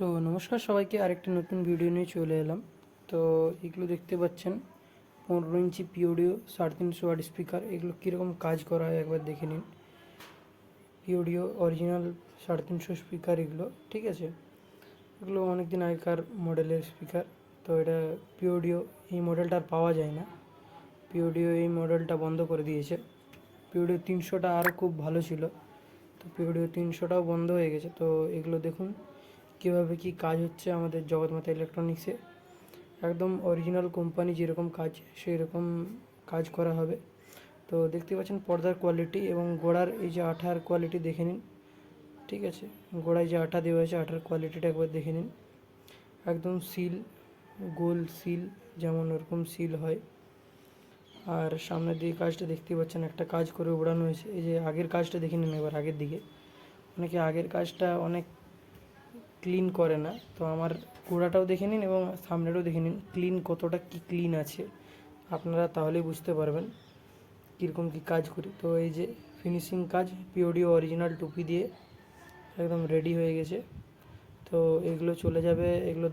তো নমস্কার সবাইকে, আরেকটা নতুন ভিডিও নিয়ে চলে এলাম। তো এগুলো দেখতে পাচ্ছেন, পনেরো ইঞ্চি পিওডিও সাড়ে তিনশো ওয়াট স্পিকার এগুলো কীরকম কাজ করা হয় একবার দেখে নিন। পিওডিও অরিজিনাল সাড়ে তিনশো স্পিকার এগুলো, ঠিক আছে? এগুলো অনেক দিন আগেকার মডেলের স্পিকার তো এটা পিওডিও এই মডেলটা আর পাওয়া যায় না। পিওডিও এই মডেলটা বন্ধ করে দিয়েছে। পিওডিও তিনশোটা আরও খুব ভালো ছিল, তো পিওডিও তিনশোটাও বন্ধ হয়ে গেছে। তো এগুলো দেখুন কীভাবে কি কাজ হচ্ছে আমাদের জগৎমাতা ইলেকট্রনিক্সে। একদম অরিজিনাল কোম্পানি যেরকম কাজ সেই রকম কাজ করা হবে। তো দেখতে পাচ্ছেন পর্দার কোয়ালিটি এবং গোড়ার এই যে আঠার কোয়ালিটি দেখে নিন। ঠিক আছে? গোড়ায় যে আঠা দেওয়া হয়েছে, আঠার কোয়ালিটিটা একবার দেখে নিন। একদম সিল গোল সিল যেমন ওরকম সিল হয়। আর সামনের দিকে কাজটা দেখতে পাচ্ছেন, একটা কাজ করে উড়ানো হয়েছে। এই যে আগের কাজটা দেখে নিন এবার আগের দিকে। অনেকে আগের কাজটা অনেক ক্লিন করে না। তো আমার গোড়াটাও দেখে নিন এবং সামনেটাও দেখে নিন ক্লিন কতটা কি ক্লিন আছে। আপনারা তাহলেই বুঝতে পারবেন কীরকম কী কাজ করি। তো এই যে ফিনিশিং কাজ পিওডিও অরিজিনাল টুপি দিয়ে একদম রেডি হয়ে গেছে। তো এগুলো চলে যাবে, এগুলো